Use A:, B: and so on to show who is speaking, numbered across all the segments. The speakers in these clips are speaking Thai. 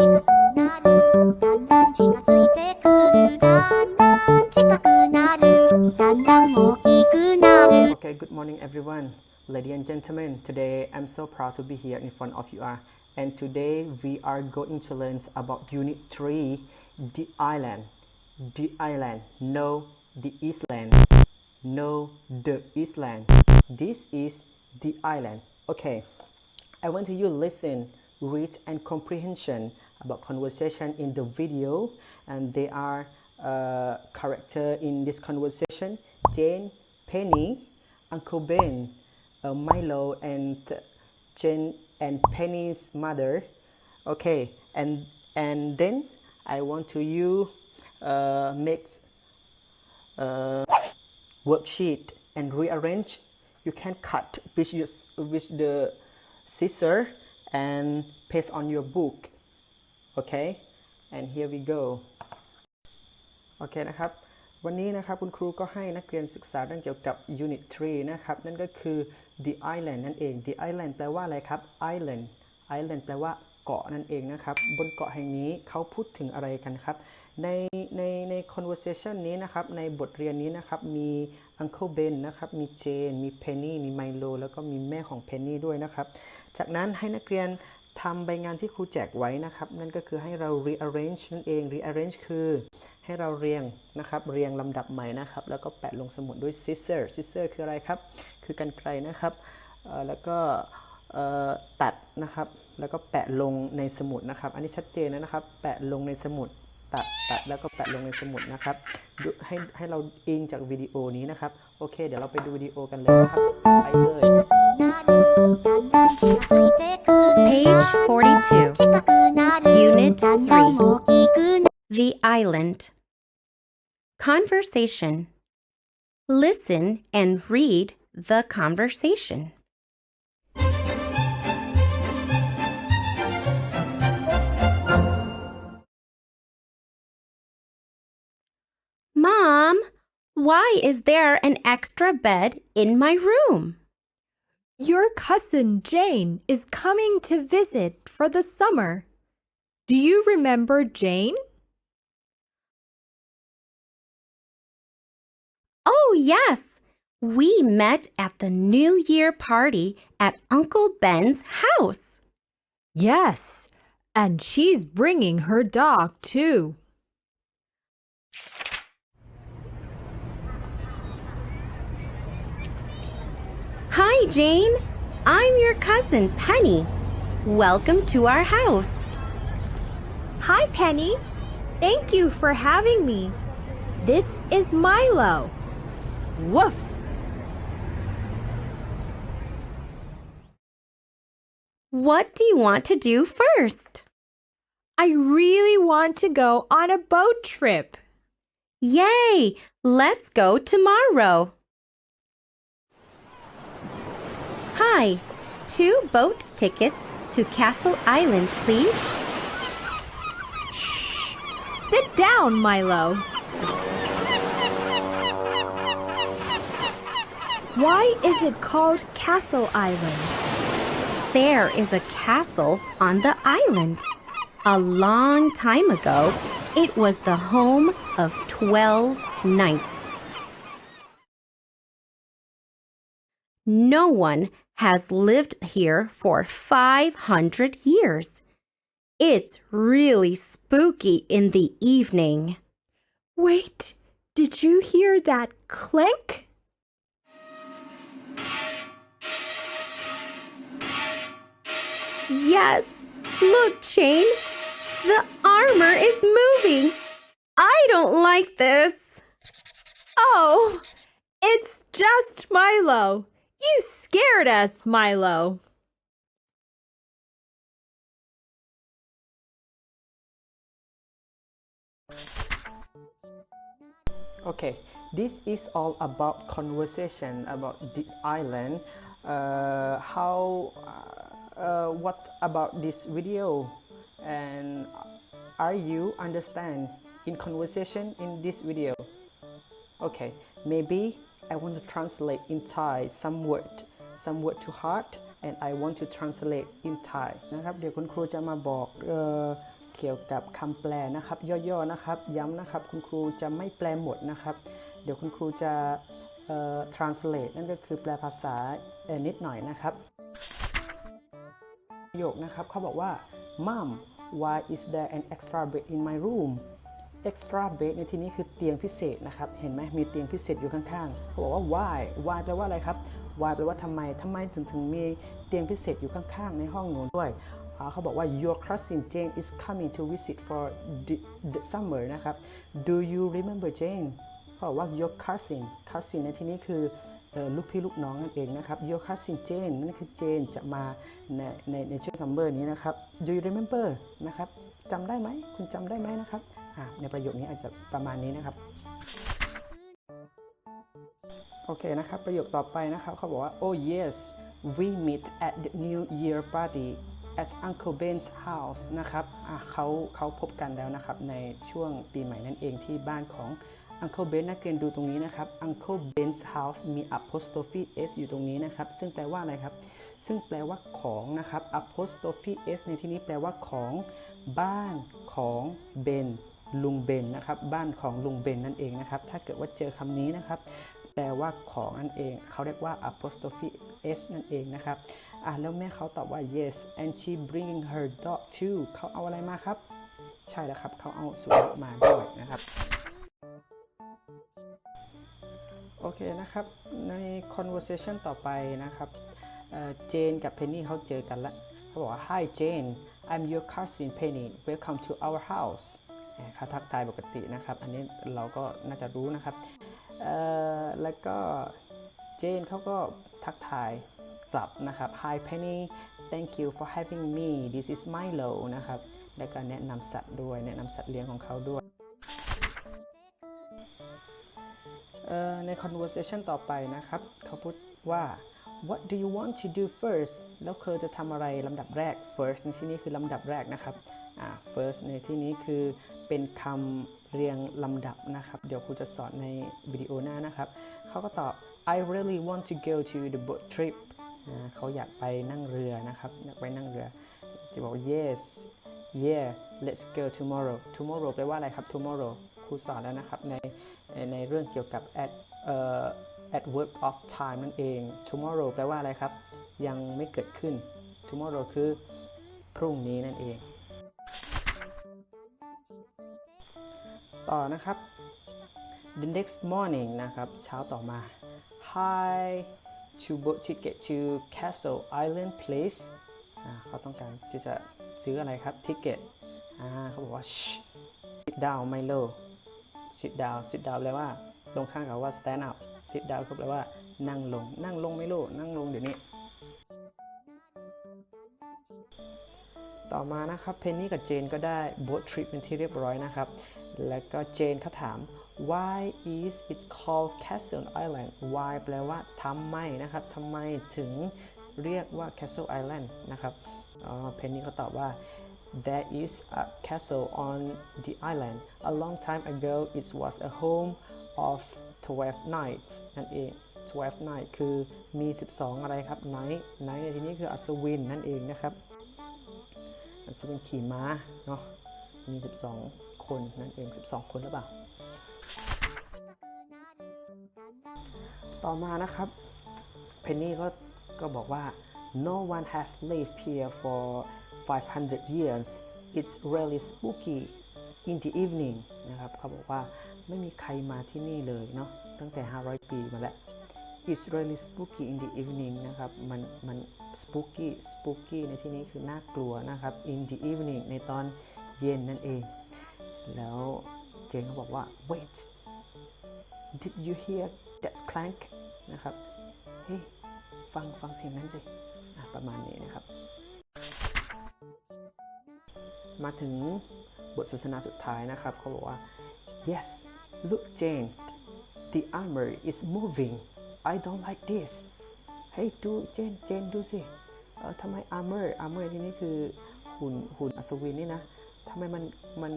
A: 近くなるだんだん近づいてくるだんだん近くなるだんだん大きくなる
B: Okay, good morning everyone. Ladies and gentlemen, today I'm so proud to be here in front of you are. And today we are going to learn about Unit 3, the island. The island, no the island. No the island. This is the island. Okay, I want you listen, read and comprehension about conversation in the video and they are uh, character in this conversation Jane, Penny, Uncle Ben, uh, Milo and Jane and Penny's mother. Okay, and and then I want to you uh, make uh, worksheet and rearrange. You can cut with your, with the scissor and paste on your book. Okay, and here we go. โอเคนะครับ วันนี้นะครับคุณครูก็ให้นักเรียนศึกษาเรื่องเกี่ยวกับ Unit 3 นะครับ นั่นก็คือ the island นั่นเอง the island แปลว่าอะไรครับ island island แปลว่า เกาะนั่นเองนะครับ บนเกาะแห่งนี้เขาพูดถึงอะไรกันครับ ในในใน conversation นี้นะครับ ในบทเรียนนี้นะครับ มี Uncle Ben นะครับ มี Jane มี Penny มี Milo แล้วก็มีแม่ของ Penny ด้วยนะครับ จากนั้นให้นักเรียนทำใบงานที่ครูแจกไว้นะครับ นั่นก็คือให้เรา rearrange นั่นเอง rearrange คือให้เราเรียงนะครับ เรียงลำดับใหม่นะครับ แล้วก็แปะลงสมุดด้วย scissor scissor คืออะไรครับ คือกันไกรนะครับ แล้วก็ตัดนะครับ แล้วก็แปะลงในสมุดนะครับ อันนี้ชัดเจนนะครับ แปะลงในสมุดตัดตัดแล้วก็แปะลงในสมุดนะครับให้ให้เราอิงจากวิดีโอนี้นะครับ โอเค เดี๋ยวเราไปดูวิดีโอกันเลยนะครับ ไปเลย
C: Page 42 Unit
A: 3
C: The Island Conversation Listen and read the conversation Mom, why is there an extra bed in my room?
D: Your cousin Jane is coming to visit for the summer. Do you remember Jane?
C: Oh, yes. We met at the New Year party at Uncle Ben's house.
D: Yes, and she's bringing her dog too.
C: Hi, Jane. I'm your cousin, Penny. Welcome to our house.
D: Hi, Penny. Thank you for having me. This is Milo. Woof!
C: What do you want to do first?
D: I really want to go on a boat trip.
C: Yay! Let's go tomorrow. Hi. Two boat tickets to Castle Island, please.
D: Sit down, Milo. Why is it called Castle Island?
C: There is a castle on the island. A long time ago, it was the home of 12 knights. No one has lived here for 500 years. It's really spooky in the evening.
D: Wait, did you hear that clink?
C: Yes, look, Jane. The armor is moving. I don't like this.
D: Oh, it's just Milo. You scared us, Milo.
B: Okay, this is all about conversation about the island. Uh, how, uh, uh, what about this video? And are you understand in conversation in this video? Okay, maybe I want to translate in Thai some word, some word to heart, and I want to translate in Thai นะครับ เดี๋ยวคุณครูจะมาบอกเออเกี่ยวกับคำแปลนะครับ ย่อๆนะครับ ย้ำนะครับ คุณครูจะไม่แปลหมดนะครับ เดี๋ยวคุณครูจะ translate นั่นก็คือแปลภาษานิดหน่อยนะครับประโยคนะครับเขาบอกว่า Mom why is there an extra bed in my room extra bed ในที่นี้คือเตียงพิเศษนะครับ เห็นไหมมีเตียงพิเศษอยู่ข้างๆเขาบอกว่า why why แปลว่าอะไรครับ why แปลว่าทำไมทำไมถึงถึงมีเตียงพิเศษอยู่ข้างๆ ในห้องหนูด้วยเขาบอกว่า your cousin Jane is coming to visit for the, the summer นะครับ do you remember Jane เขาบอกว่า your cousin cousin ในที่นี้คือลูกพี่ลูกน้องนั่นเองนะครับ your cousin Jane นั่นคือเจนจะมาในในในช่วงซัมเมอร์นี้นะครับ do you remember นะครับจำได้ไหมคุณจำได้ไหมนะครับ ในประโยคนี้อาจจะประมาณนี้นะครับ โอเคนะครับ ประโยคต่อไปนะครับ เขาบอกว่า oh yes we meet at the new year party at Uncle Ben's house นะครับเขาเขาพบกันแล้วนะครับ ในช่วงปีใหม่นั่นเองที่บ้านของ Uncle Ben นักเรียนดูตรงนี้นะครับ Uncle Ben's house มี apostrophe s อยู่ตรงนี้นะครับ ซึ่งแปลว่าอะไรครับ ซึ่งแปลว่าของนะครับ apostrophe s ในที่นี้แปลว่าของบ้านของเบน ลุงเบนนะครับ บ้านของลุงเบนนั่นเองนะครับ ถ้าเกิดว่าเจอคำนี้นะครับ แปลว่าของนั่นเอง เขาเรียกว่า apostrophe s นั่นเองนะครับ อะแล้วแม่เขาตอบว่า yes and she bringing her dog too เขาเอาอะไรมาครับ ใช่แล้วครับ เขาเอาสุนัขมาด้วยนะครับ โอเคนะครับ ใน conversation ต่อไปนะครับเจนกับเพนนี่เขาเจอกันแล้ว เขาบอกว่า Hi Jane I'm your cousin Penny welcome to our house เขาทักทายปกตินะครับ อันนี้เราก็น่าจะรู้นะครับแล้วก็เจนเขาก็ทักทายกลับนะครับ Hi Penny thank you for having me this is Milo นะครับ แล้วก็แนะนำสัตว์ด้วย แนะนำสัตว์เลี้ยงของเขาด้วยใน conversation ต่อไปนะครับ เขาพูดว่า what do you want to do first แล้วเธอจะทำอะไรลำดับแรก first ในที่นี้คือลำดับแรกนะครับ first ในที่นี้คือ เป็นคำเรียงลำดับนะครับ เดี๋ยวครูจะสอนในวิดีโอหน้านะครับ เขาก็ตอบ I really want to go to the boat trip อ่าเขาอยากไปนั่งเรือนะครับ อยากไปนั่งเรือ จะบอก yes yeah let's go tomorrow tomorrow แปลว่าอะไรครับ tomorrow ครูสอนแล้วนะครับ ในในในเรื่องเกี่ยวกับ at เอ่อ adverb of time นั่นเอง tomorrow แปลว่าอะไรครับ ยังไม่เกิดขึ้น tomorrow คือพรุ่งนี้นั่นเอง ต่อนะครับ the next morning นะครับ เช้าต่อมา hi to book ticket to Castle Island please เขาต้องการที่จะซื้ออะไรครับ ticket อ่าเขาบอกว่า Shh, sit down Milo sit down sit down แปลว่าลงข้างกับว่า stand up sit down ก็แปลว่านั่งลง นั่งลงไม่รู้นั่งลงเดี๋ยวนี้ ต่อมานะครับ เพนนี่กับเจนก็ได้ boat trip เป็นที่เรียบร้อยนะครับ แล้วก็เจนเขาถาม why is it called Castle Island why แปลว่าทำไมนะครับทำไมถึงเรียกว่า Castle Island นะครับเพนนี่ก็ตอบว่า there is a castle on the island a long time ago it was a home of 12 knights นั่นเอง 12 night คือมี 12 อะไรครับ night night ในที่นี้คืออัศวินนั่นเองนะครับอัศวินขี่ม้าเนาะมี 12 คนนั่นเอง 12 คนหรือเปล่า ต่อมานะครับ เพนนี่ก็ก็บอกว่า no one has lived here for 500 years it's really spooky in the evening นะครับเขาบอกว่าไม่มีใครมาที่นี่เลยเนาะตั้งแต่ 500 ปีมาแล้ว it's really spooky in the evening นะครับ มันมัน spooky spooky ในที่นี้คือน่ากลัวนะครับ in the evening ในตอนเย็นนั่นเอง แล้วเจนเขาบอกว่า wait did you hear that clank นะครับ เฮ้ยฟังฟังเสียงนั้นสิประมาณนี้นะครับ มาถึงบทสนทนาสุดท้ายนะครับเขาบอกว่า yes look Jane the armor is moving I don't like this เฮ้ดูเจนเจนดูสิ เออทำไม armor armor ที่นี่คือหุ่นหุ่นอัศวินนี่นะทำไมมันมัน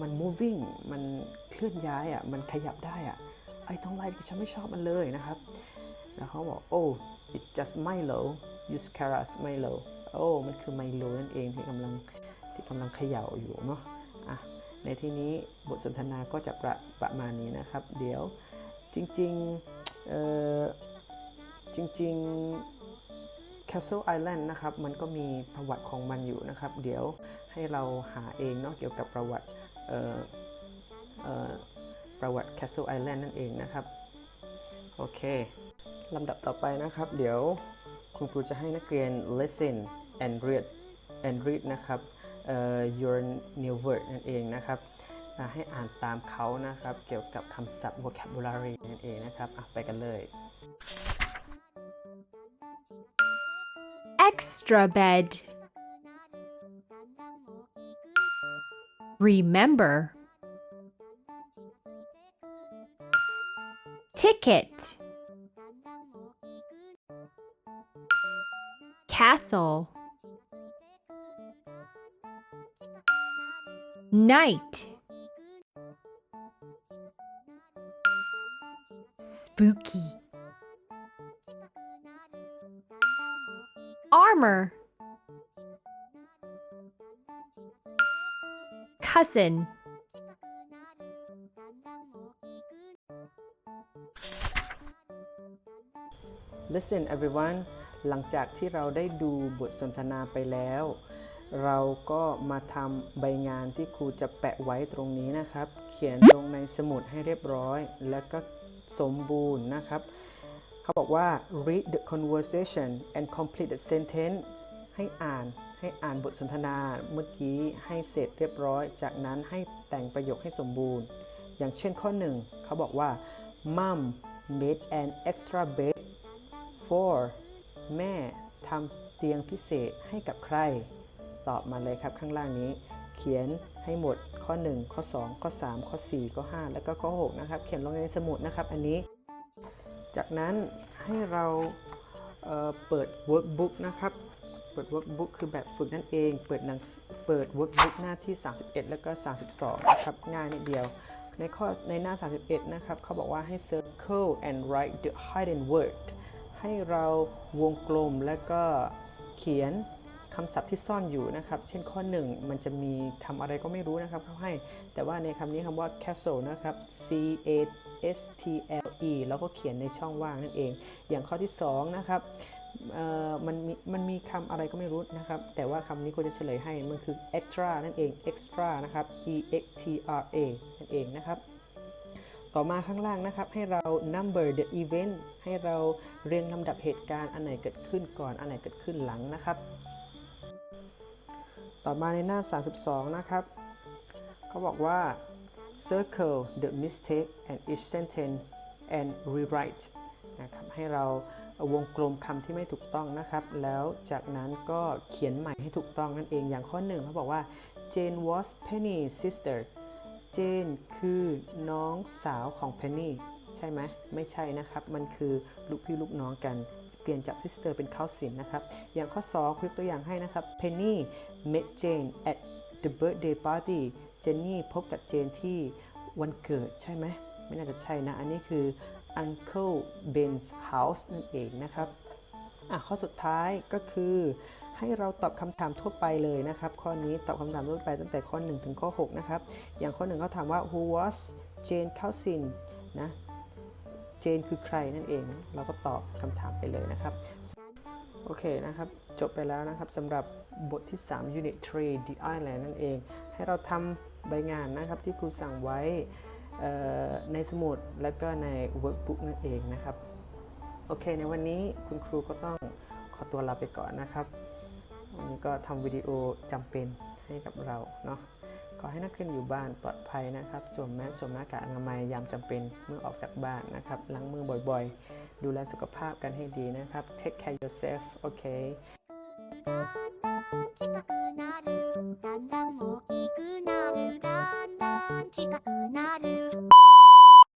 B: มัน moving มันเคลื่อนย้ายอะ มันขยับได้อะ I don't like ฉันไม่ชอบมันเลยนะครับ แล้วเขาบอก oh it's just Milo you scare us Milo โอ้ มันคือไมโลนั่นเองที่กำลังที่กำลังเขย่าอยู่เนาะอะในที่นี้บทสนทนาก็จะประประมาณนี้นะครับ เดี๋ยวจริงๆเอ่อจริงๆ Castle Island นะครับ มันก็มีประวัติของมันอยู่นะครับ เดี๋ยวให้เราหาเองเนาะเกี่ยวกับประวัติ ประวัติ Castle Island นั่นเองนะครับ โอเคลำดับต่อไปนะครับ เดี๋ยวคุณครูจะให้นักเรียน listen and read and read นะครับ your new word นั่นเองนะครับให้อ่านตามเขานะครับ เกี่ยวกับคำศัพท์ vocabulary นั่นเองนะครับไปกันเลย
D: Extra bed. Remember. Ticket. Castle. Night. Spooky. Armor. Cousin.
B: Listen everyone หลังจากที่เราได้ดูบทสนทนาไปแล้ว เราก็มาทำใบงานที่ครูจะแปะไว้ตรงนี้นะครับ เขียนลงในสมุดให้เรียบร้อย แล้วก็สมบูรณ์นะครับ เขาบอกว่า read the conversation and complete the sentence ให้อ่าน ให้อ่านบทสนทนาเมื่อกี้ให้เสร็จเรียบร้อย จากนั้นให้แต่งประโยคให้สมบูรณ์ อย่างเช่นข้อหนึ่งเขาบอกว่า mom made an extra bed for แม่ทำเตียงพิเศษให้กับใคร ตอบมาเลยครับข้างล่างนี้ เขียนให้หมดข้อ 1 ข้อ 2 ข้อ 3 ข้อ 4 ข้อ 5 แล้วก็ข้อ 6 นะครับ เขียนลงในสมุดนะครับอันนี้ จากนั้นให้เราเเปิด workbook นะครับ ปิด workbook คือแบบฝึกนั่นเอง เปิดหนังเปิด workbook หน้าที่ 31 แล้วก็ 32นะครับง่ายนิดเดียว ในข้อในหน้า 31 นะครับเขาบอกว่าให้ circle and write the hidden word ให้เราวงกลมแล้วก็เขียนคำศัพท์ที่ซ่อนอยู่นะครับ เช่นข้อ 1 มันจะมีคำอะไรก็ไม่รู้นะครับเขาให้ แต่ว่าในคำนี้คำว่า castle นะครับ c a s t l e แล้วก็เขียนในช่องว่างนั่นเอง อย่างข้อที่ 2 นะครับ มันมีมันมีคำอะไรก็ไม่รู้นะครับ แต่ว่าคำนี้คุณจะเฉลยให้ มันคือ extra นั่นเอง extra นะครับ e x t r a นั่นเองนะครับ ต่อมาข้างล่างนะครับ ให้เรา number the event ให้เราเรียงลำดับเหตุการณ์ อันไหนเกิดขึ้นก่อน อันไหนเกิดขึ้นหลังนะครับ ต่อมาในหน้า 32 นะครับ เขาบอกว่า circle the mistake and each sentence and rewrite นะครับ ให้เรา วงกลมคำที่ไม่ถูกต้องนะครับ แล้วจากนั้นก็เขียนใหม่ให้ถูกต้องนั่นเองอย่างข้อหนึ่งเขาบอกว่า Jane was Penny's sister เจนคือน้องสาวของเพนนีใช่ไหมไม่ใช่นะครับ มันคือลูกพี่ลูกน้องกัน เปลี่ยนจาก sister เป็น cousin นะครับ อย่างข้อ2คุยกตัวอย่างให้นะครับ Penny met Jane at the birthday party เจนนี่พบกับเจนที่วันเกิดใช่ไหมไม่น่าจะใช่นะ อันนี้คือ Uncle Ben's house นั่นเองนะครับอะข้อสุดท้ายก็คือให้เราตอบคำถามทั่วไปเลยนะครับ ข้อนี้ตอบคำถามทั่วไปตั้งแต่ข้อ 1 ถึงข้อ 6 นะครับ อย่างข้อ 1 เขาถามว่า who was Jane cousin นะเจนคือใครนั่นเอง เราก็ตอบคำถามไปเลยนะครับ โอเคนะครับ จบไปแล้วนะครับสำหรับบทที่ 3 Unit 3 The Island นั่นเอง ให้เราทำใบงานนะครับที่ครูสั่งไว้ ในสมุดและก็ใน workbook นั่นเองนะครับ โอเค ในวันนี้คุณครูก็ต้องขอตัวลาไปก่อนนะครับ วันนี้ก็ทำวิดีโอจำเป็นให้กับเราเนาะขอให้นักเรียนอยู่บ้านปลอดภัยนะครับสวมแมสสวมหน้ากากอนามัยยามจำเป็นเมื่อออกจากบ้านนะครับล้างมือบ่อยๆ ดูแลสุขภาพกันให้ดีนะครับ take care yourself โん
A: 近くなる。だんだん大きくなる。だんだん近くなる。